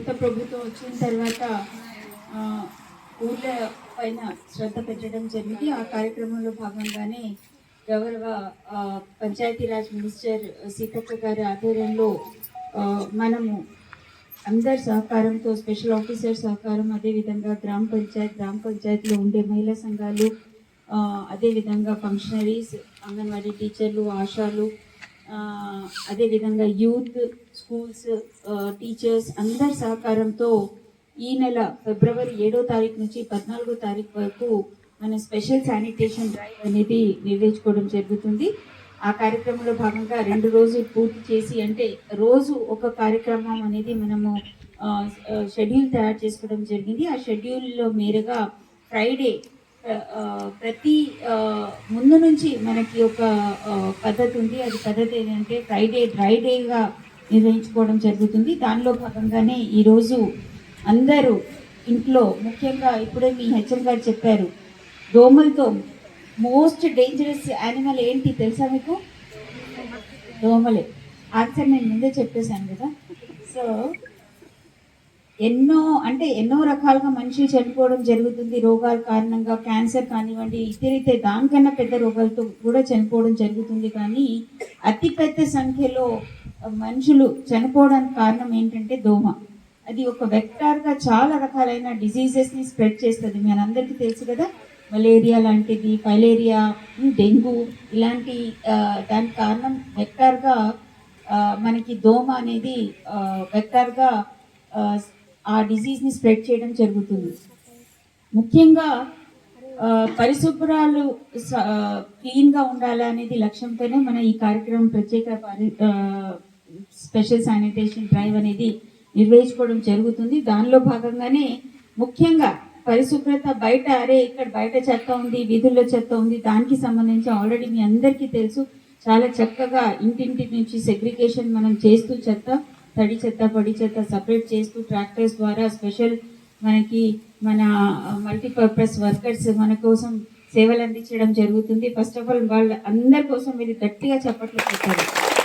కొత్త ప్రభుత్వం వచ్చిన తర్వాత ఊళ్ళ పైన శ్రద్ధ పెట్టడం జరిగింది. ఆ కార్యక్రమంలో భాగంగానే గౌరవ పంచాయతీరాజ్ మినిస్టర్ సీతక్క గారి ఆధ్వర్యంలో మనము అందరి సహకారంతో స్పెషల్ ఆఫీసర్ సహకారం అదేవిధంగా గ్రామ పంచాయత్ గ్రామ పంచాయతీలో ఉండే మహిళా సంఘాలు అదేవిధంగా ఫంక్షనరీస్ అంగన్వాడీ టీచర్లు ఆశాలు అదేవిధంగా యూత్ స్కూల్స్ టీచర్స్ అందరి సహకారంతో ఈ నెల ఫిబ్రవరి ఏడో తారీఖు నుంచి పద్నాలుగో తారీఖు వరకు మన స్పెషల్ శానిటేషన్ డ్రైవ్ అనేది నిర్వహించుకోవడం జరుగుతుంది. ఆ కార్యక్రమంలో భాగంగా రెండు రోజులు పూర్తి చేసి అంటే రోజు ఒక కార్యక్రమం అనేది మనము షెడ్యూల్ తయారు చేసుకోవడం జరిగింది. ఆ షెడ్యూల్లో మేరగా ఫ్రైడే ప్రతి ముందు నుంచి మనకి ఒక పద్ధతి ఉంది. అది పద్ధతి ఏంటంటే ఫ్రైడే డ్రై డేగా నిర్వహించుకోవడం జరుగుతుంది. దానిలో భాగంగానే ఈరోజు అందరూ ఇంట్లో ముఖ్యంగా ఇప్పుడే మీ హెచ్ఎం గారు చెప్పారు దోమలతో మోస్ట్ డేంజరస్ యానిమల్ ఏంటి తెలుసా మీకు? దోమలే. ఆన్సర్ నేను ముందే చెప్పేశాను కదా. సో ఎన్నో అంటే ఎన్నో రకాలుగా మనిషి చనిపోవడం జరుగుతుంది. రోగాల కారణంగా క్యాన్సర్ కానివ్వండి ఇతరితే దానికన్నా పెద్ద రోగాలతో కూడా చనిపోవడం జరుగుతుంది. కానీ అతి పెద్ద సంఖ్యలో మనుషులు చనిపోవడానికి కారణం ఏంటంటే దోమ. అది ఒక వెక్టార్గా చాలా రకాలైన డిసీజెస్ని స్ప్రెడ్ చేస్తుంది. మనందరికీ తెలుసు కదా మలేరియా లాంటిది ఫైలేరియా డెంగ్యూ ఇలాంటి దానికి కారణం వెక్టార్గా మనకి దోమ అనేది వెక్టార్గా ఆ, డిజీజ్ని డిసీజ్ని స్ప్రెడ్ చేయడం జరుగుతుంది. ముఖ్యంగా పరిశుభ్రాలు స- క్లీన్గా ఉండాలి అనేది లక్ష్యంతోనే మన ఈ కార్యక్రమం ప్రత్యేక పరి- స్పెషల్ శానిటేషన్ డ్రైవ్ అనేది నిర్వహించుకోవడం జరుగుతుంది. దానిలో భాగంగానే ముఖ్యంగా పరిశుభ్రత బయట అరే ఇక్కడ బయట చెత్త ఉంది వీధుల్లో చెత్త ఉంది దానికి సంబంధించి ఆల్రెడీ మీ అందరికీ తెలుసు. చాలా చక్కగా ఇంటింటి నుంచి సెగ్రిగేషన్ మనం చేస్తూ చెత్త తడి చెత్త పొడి చెత్త సపరేట్ చేస్తూ ట్రాక్టర్స్ ద్వారా స్పెషల్ మనకి మన మల్టీపర్పస్ వర్కర్స్ మన కోసం సేవలు అందించడం జరుగుతుంది. ఫస్ట్ ఆఫ్ ఆల్ వాళ్ళ అందరి కోసం మీరు గట్టిగా చప్పట్లు పెట్టారు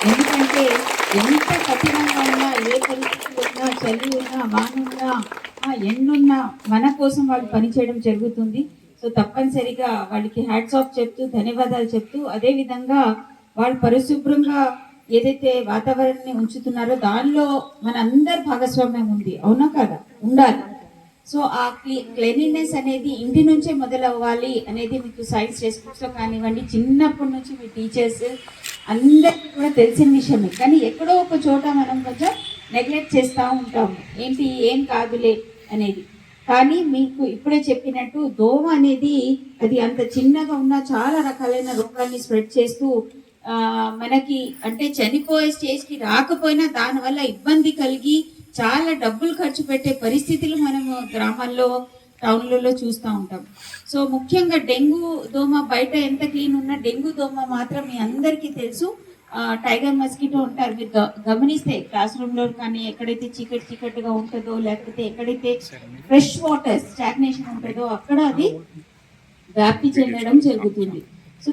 ఎందుకంటే ఎంత కఠినంగా ఉన్నా ఏ పరిస్థితులు ఉన్నా చలి ఉన్నా వాన ఎండున్నా మన కోసం వాళ్ళు పనిచేయడం జరుగుతుంది. సో తప్పనిసరిగా వాళ్ళకి హ్యాట్స్ ఆఫ్ చెప్తూ ధన్యవాదాలు చెప్తూ అదే విధంగా వాళ్ళు పరిశుభ్రంగా ఏదైతే వాతావరణాన్ని ఉంచుతున్నారో దానిలో మన అందరి భాగస్వామ్యం ఉంది. అవునా కదా? ఉండాలి. సో ఆ క్లీ క్లీనినెస్ అనేది ఇంటి నుంచే మొదలవ్వాలి అనేది మీకు సైన్స్ టెక్స్ట్ బుక్స్లో కానివ్వండి చిన్నప్పటి నుంచి మీ టీచర్స్ అందరికీ కూడా తెలిసిన విషయమే. కానీ ఎక్కడో ఒక చోట మనం కొంచెం నెగ్లెక్ట్ చేస్తూ ఉంటాము ఏంటి ఏం కాదులే అనేది. కానీ మీకు ఇప్పుడే చెప్పినట్టు దోమ అనేది అది అంత చిన్నగా ఉన్న చాలా రకాలైన రోగాన్ని స్ప్రెడ్ చేస్తూ మనకి అంటే చనిపోయే స్టేజ్కి రాకపోయినా దానివల్ల ఇబ్బంది కలిగి చాలా డబ్బులు ఖర్చు పెట్టే పరిస్థితులు మనము గ్రామాల్లో టౌన్లలో చూస్తూ ఉంటాం. సో ముఖ్యంగా డెంగ్యూ దోమ బయట ఎంత క్లీన్ ఉన్నా డెంగ్యూ దోమ మాత్రం మీ అందరికీ తెలుసు. టైగర్ మస్కిటో ఉంటారు. మీరు గమనిస్తే క్లాస్ రూమ్లో కానీ ఎక్కడైతే చీకటి చీకటిగా ఉంటుందో లేకపోతే ఎక్కడైతే ఫ్రెష్ వాటర్ స్టాగ్నేషన్ ఉంటుందో అక్కడ అది వ్యాప్తి చెందడం జరుగుతుంది. సో